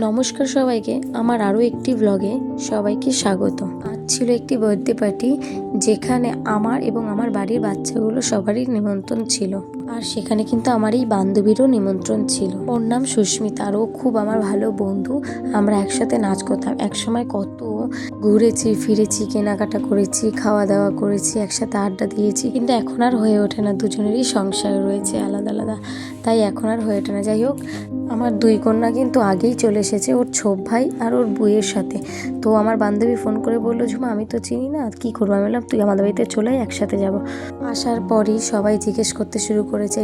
নমস্কার সবাইকে আমার আরও একটি ব্লগে সবাইকে স্বাগত ছিল একটি বার্থডে পার্টি যেখানে আমার এবং আমার বাড়ির বাচ্চাগুলো সবারই নিমন্ত্রণ ছিল। আর সেখানে কিন্তু আমার এই বান্ধবীরও নিমন্ত্রণ ছিল। ওর নাম সুস্মিতা, আর ও খুব আমার ভালো বন্ধু। আমরা একসাথে নাচ করতাম। একসময় কত ঘুরেছি, ফিরেছি, কেনাকাটা করেছি খাওয়া দাওয়া করেছি, একসাথে আড্ডা দিয়েছি। কিন্তু এখন আর হয়ে ওঠে না। দুজনেরই সংসার রয়েছে আলাদা আলাদা। তাই এখন আর হয়ে ওঠে না। যাই হোক আমার দুই কন্যা কিন্তু আগেই চলে এসেছে, ওর ছোপ ভাই আর ওর বইয়ের সাথে। তো আমার বান্ধবী ফোন করে বলল, ঝুমা, আমি তো চিনি না, কি করব? আমি বললাম, তুই আমাদের বাড়িতে চলে একসাথে যাব। আসার পরই সবাই জিজ্ঞেস করতে শুরু করেছে,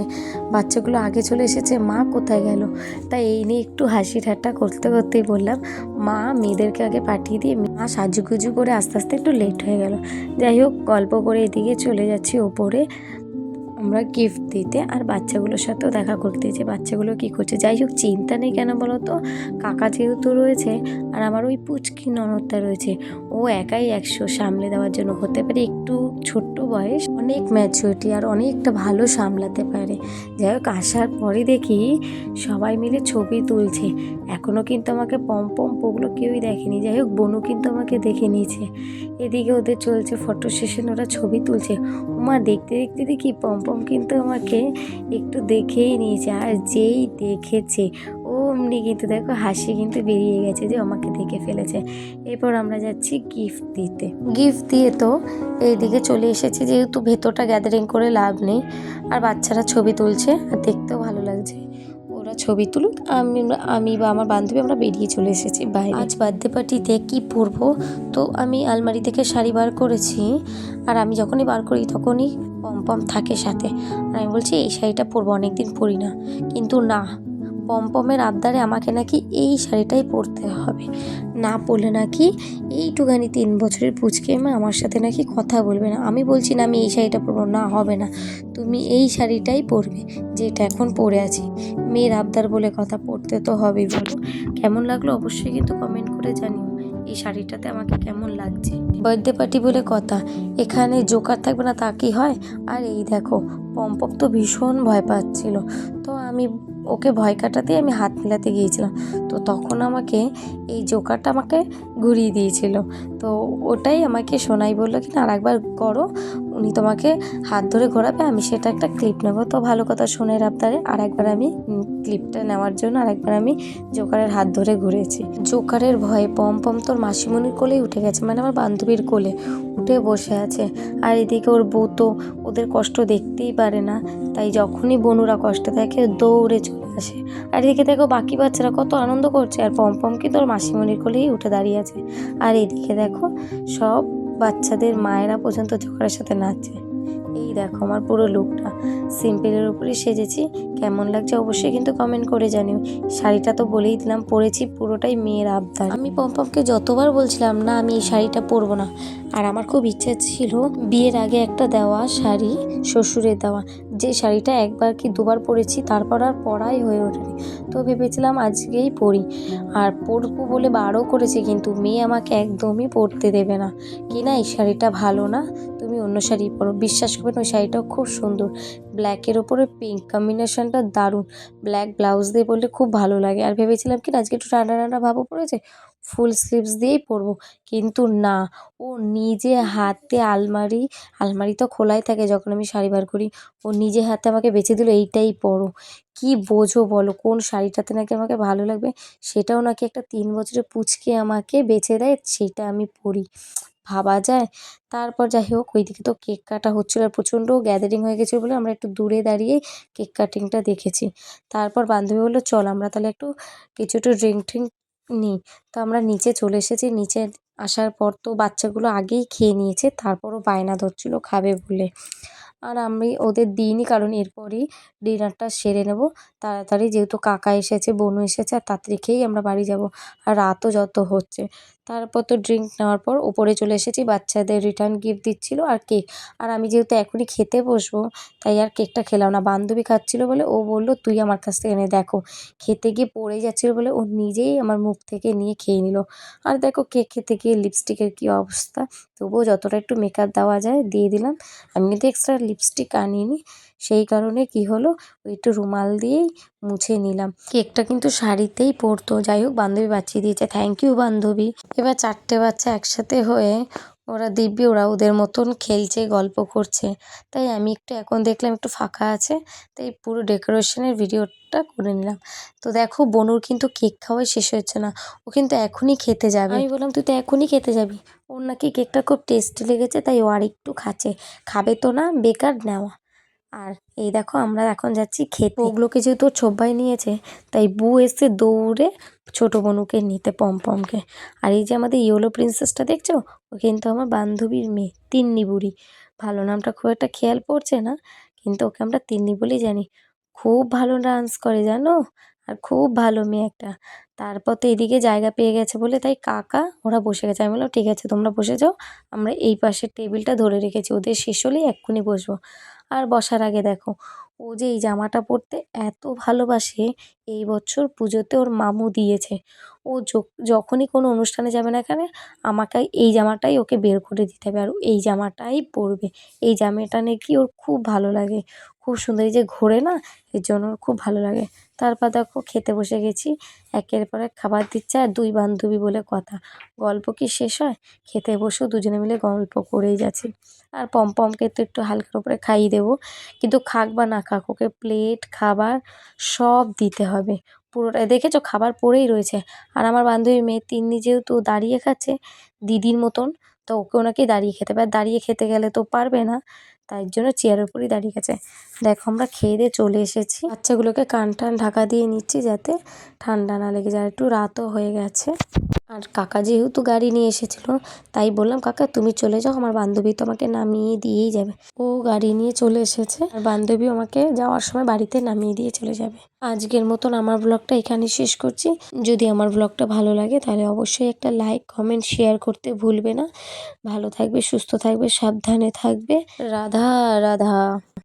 বাচ্চাগুলো আগে চলে এসেছে, মা কোথায় গেল? তাই এই নিয়ে একটু হাসি ঠাট্টা করতে করতেই বললাম, মা, মেয়েদেরকে আগে পাঠিয়ে দিয়ে মা সাজুগুজু করে আস্তে আস্তে একটু লেট হয়ে গেল। যাই হোক, গল্প করে এদিকে চলে যাচ্ছি ওপরে। আমরা গিফট দিতে আর বাচ্চাগুলোর সাথেও দেখা করতে যে বাচ্চাগুলো কি করছে। যাই হোক, চিন্তা নেই কেন বলো তো? কাকা যেহেতু রয়েছে আর আমার ওই পুচকি ননদটা রয়েছে ও একাই একশো সামলে দেওয়ার জন্য হতে পারে। একটু ছোট্ট বয়স, অনেক ম্যাচুরিটি আর অনেকটা ভালো সামলাতে পারে। যাই হোক, আসার পরে দেখি সবাই মিলে ছবি তুলছে। এখনও কিন্তু আমাকে পম পম ওগুলো কেউই দেখেনি। যাই হোক, বনু কিন্তু আমাকে দেখে নিয়েছে। এদিকে ওদের চলছে ফটো সেশন ওরা ছবি তুলছে। মা দেখতে দেখতে দেখি পম্পম কিন্তু আমাকে একটু দেখেই নিয়েছে। আর যেই দেখেছে অমনি কিন্তু দেখো, হাসি কিন্তু বেরিয়ে গেছে যে আমাকে দেখে ফেলেছে। এরপর আমরা যাচ্ছি গিফট দিতে। গিফট দিয়ে তো এইদিকে চলে এসেছি, যেহেতু ভেতরটা গ্যাদারিং করে লাভ নেই। আর বাচ্চারা ছবি তুলছে, আর দেখতেও ভালো লাগছে। ওরা ছবি তুলুক, আমি আমি বা আমার বান্ধবী আমরা বেরিয়ে চলে এসেছি বাইরে। আজ বার্থডে পার্টিতে কী পরবো? তো আমি আলমারি থেকে শাড়ি বার করেছি, আর আমি যখনই বার করি তখনই পম পম থাকে সাথে। আর আমি বলছি, এই শাড়িটা পরবো, অনেকদিন পরি না। কিন্তু না পমপমের আবদারে আমাকে নাকি এই শাড়িটাই পরতে হবে। না পরলে নাকি এইটুখানি তিন বছরের পুচকে মা আমার সাথে নাকি কথা বলবে না। আমি বলছি না আমি এই শাড়িটা পরবো, না হবে না। তুমি এই শাড়িটাই পরবে, যেটা এখন পরে আছি। মেয়ের আবদার বলে কথা পরতে তো হবেই বলো। কেমন লাগল অবশ্যই কিন্তু কমেন্ট করে জানিও। এই শাড়িটাতে আমাকে কেমন লাগছে? বার্থডে পার্টি বলে কথা। এখানে জোকার থাকবে না তা কি হয়? আর এই দেখো, পম্পম তো ভীষণ ভয় পাচ্ছিল। তো আমি ওকে ভয় কাটাতে আমি হাত মেলাতে গিয়েছিলাম। তো তখন আমাকে এই জোকারটা আমাকে ঘুরিয়ে দিয়েছিল। তো ওটাই আমাকে সোনাই বলল, কি না আর একবার করো উনি তোমাকে হাত ধরে ঘোরাবে, আমি সেটা একটা ক্লিপ নেব। তো ভালো কথা শুনে আবদারে আর একবার আমি ক্লিপটা নেওয়ার জন্য আর একবার আমি জোকারের হাত ধরে ঘুরেছি। জোকারের ভয়ে পম পম তোর মাসিমণির কোলেই উঠে গেছে মানে আমার বান্ধবীর কোলে। উঠে বসে আছে। আর এদিকে ওর বউ তো ওদের কষ্ট দেখতেই পারে না। তাই যখনই বনুরা কষ্ট দেখে, দৌড়ে চলে আসে। আর এদিকে দেখো, বাকি বাচ্চারা কত আনন্দ করছে। আর পম পম কিন্তু ওর মাসিমণির কোলেই উঠে দাঁড়িয়ে আছে। আর এদিকে দেখো, সব বাচ্চাদের মায়েরা পর্যন্ত ঝগড়ার সাথে নাচছে এই দেখো আমার পুরো লুকটা সিম্পলের উপরে সেজেছি। কেমন লাগছে অবশ্যই কিন্তু কমেন্ট করে জানিও। শাড়িটা তো বলেই দিলাম, পরেছি পুরোটাই মেয়ের আবদার। আমি পম্পমকে যতবার বলছিলাম, না, আমি এই শাড়িটা পরবো না। আর আমার খুব ইচ্ছা ছিল বিয়ের আগে একটা দেওয়া শাড়ি, শ্বশুরের দেওয়া। যে শাড়িটা একবার কি দুবার পরেছি, তারপর আর পরাই হয়ে ওঠেনি। তো ভেবেছিলাম আজকেই পরি। আর পরবো বলে বারও করেছি, কিন্তু মেয়ে আমাকে একদমই পরতে দেবে না। কি না, এই শাড়িটা ভালো না? তুমি অন্য শাড়ি পরো বিশ্বাস করবেন, ওই শাড়িটাও খুব সুন্দর। ব্ল্যাকের ওপরে পিঙ্ক কম্বিনেশনটা দারুণ। ব্ল্যাক ব্লাউজ দিয়ে পরলে খুব ভালো লাগে। আর ভেবেছিলাম কি আজকে একটু ঠান্ডা ঠান্ডা ভাবও পড়েছে, ফুল স্লিভস দিয়েই পরবো। কিন্তু না, ও নিজে হাতে আলমারি আলমারি তো খোলাই থাকে যখন আমি শাড়ি বার করি, ও নিজে হাতে আমাকে বেছে দিল, এইটাই পরো। কি বোঝো বলো, কোন শাড়িটাতে নাকি আমাকে ভালো লাগবে? সেটাও নাকি একটা তিন বছরের পুচকে আমাকে বেছে দেয়, সেটা আমি পরি। ভাবা যায়। তারপর যাই হোক ওইদিকে তো কেক কাটা হচ্ছিল আর প্রচণ্ড গ্যাদারিং হয়ে গেছিল বলে আমরা একটু দূরে দাঁড়িয়ে কেক কাটিংটা দেখেছি। তারপর বান্ধবী বলল, চল আমরা তাহলে একটু কিছু একটু ড্রিঙ্ক ট্রিঙ্ক নিই। তো আমরা নিচে চলে এসেছি। নিচে আসার পর তো বাচ্চাগুলো আগেই খেয়ে নিয়েছে, তারপরও বায়না ধরছিলো, খাবে বলে। আর আমি ওদের দিইনি, কারণ এরপরই ডিনারটা সেরে নেব। তাড়াতাড়ি যেহেতু কাকা এসেছে বোনু এসেছে, আর তাড়াতাড়ি খেয়েই আমরা বাড়ি যাব। আর রাতও যত হচ্ছে। তারপর তো ড্রিঙ্ক নেওয়ার পর ওপরে চলে এসেছি, বাচ্চাদের রিটার্ন গিফট দিচ্ছিল আর কেক আর আমি যেহেতু এখনই খেতে বসবো, তাই আর কেকটা খেলাম না। বান্ধবী খাচ্ছিল বলে ও বলল, তুই আমার কাছ থেকে এনে দেখো। খেতে গিয়ে পড়ে যাচ্ছিল বলে ও নিজেই আমার মুখ থেকে নিয়ে খেয়ে নিল। আর দেখো কেক খেতে গিয়ে লিপস্টিকের কী অবস্থা? তবুও যতটা একটু মেকআপ দেওয়া যায়, দিয়ে দিলাম। আমি কিন্তু এক্সট্রা লিপস্টিক আনিনি। সেই কারণে কি হলো? ওই একটু রুমাল দিয়েই মুছে নিলাম। কেকটা কিন্তু শাড়িতেই পড়তো যাই হোক, বান্ধবী বাঁচিয়ে দিয়েছে। থ্যাংক ইউ বান্ধবী। এবার চারটে বাচ্চা একসাথে হয়ে ওরা দিব্যি, ওরা ওদের মতন খেলছে, গল্প করছে। তাই আমি একটু এখন দেখলাম একটু ফাঁকা আছে। তাই পুরো ডেকোরেশনের ভিডিওটা করে নিলাম। তো দেখো, বনুর কিন্তু কেক খাওয়াই শেষ হচ্ছে না। ও কিন্তু এখনই খেতে যাবে। আমি বললাম, তুই তো এখনই খেতে যাবি। ওর নাকি কেকটা খুব টেস্টি লেগেছে, তাই ও আর একটু খাচ্ছে। খাবে তো না, বেকার নেওয়া। আর এই দেখো আমরা এখন যাচ্ছি খেতে। ওগুলোকে যেহেতু ছোব্বাই নিয়েছে, তাই বউ এসে দৌড়ে ছোট বনুকে নিতে পমপমকে। আর এই যে আমাদের ইয়েলো প্রিন্সেসটা দেখছ? ও কিন্তু আমার বান্ধবীর মেয়ে, তিন্নি বুড়ি। ভালো নামটা খুব একটা খেয়াল পড়ছে না, কিন্তু ওকে আমরা তিন্নি বলেই জানি। খুব ভালো ডান্স করে জানো? আর খুব ভালো মেয়ে একটা। তারপর তো এদিকে জায়গা পেয়ে গেছে বলে তাই কাকা, ওরা বসে গেছে। আমি বললাম, ঠিক আছে, তোমরা বসে যাও। আমরা এই পাশের টেবিলটা ধরে রেখেছি। ওদের শেষ হলেই এক্ষুনি বসবো। আর বসার আগে দেখো, ও যে এই জামাটা পরতে এত ভালোবাসে, এই বছর পুজোতে ওর মামু দিয়েছে। ও যখনই কোনো অনুষ্ঠানে যাবে না এখানে আমাকে এই জামাটাই ওকে বের করে দিতে হবে, আর এই জামাটাই পরবে। এই জামাটা নাকি ওর খুব ভালো লাগে। খুব সুন্দর এই যে ঘোরে না, এর জন্য খুব ভালো লাগে। তারপর দেখো খেতে বসে গেছি, একের পর এক খাবার দিচ্ছে আর দুই বান্ধবী বলে কথা। গল্প কি শেষ হয়? খেতে বসেও দুজনে মিলে গল্প করেই যাচ্ছি। আর পমপমকে তো একটু হালকার উপরে খাইয়ে দেবো, কিন্তু খাক বা না খাক, ওকে প্লেট খাবার সব দিতে হবে। পুরোটাই দেখেছ? খাবার পড়েই রয়েছে। আর আমার বান্ধবী মেয়ে তিন্নি যেহেতু দাঁড়িয়ে খাচ্ছে দিদির মতন, তো ওকে ওনাকে দাঁড়িয়ে খেতে হবে। আর দাঁড়িয়ে খেতে গেলে তো পারবে না। তাই জন্য চেয়ারের উপরেই দাঁড়িয়ে গেছে। দেখো, আমরা খেয়ে দিয়ে চলে এসেছি। বাচ্চাগুলোকে কান টান ঢাকা দিয়ে নিচ্ছি যাতে ঠান্ডা না লেগে যায়। একটু রাতও হয়ে গেছে। আর কাকা যেহেতু গাড়ি নিয়ে এসেছিল, তাই বললাম, কাকা, তুমি চলে যাও, আমার বান্ধবী তো আমাকে নামিয়ে দিয়েই যাবে। ও গাড়ি নিয়ে চলে এসেছে। আর বান্ধবী আমাকে যাওয়ার সময় বাড়িতে নামিয়ে দিয়ে চলে যাবে। আজকের মতন আমার ব্লগটা এখানে শেষ করছি। যদি আমার ব্লগটা ভালো লাগে, তাহলে অবশ্যই একটা লাইক, কমেন্ট, শেয়ার করতে ভুলবে না। ভালো থাকবে, সুস্থ থাকবে, সাবধানে থাকবে। রাধা রাধা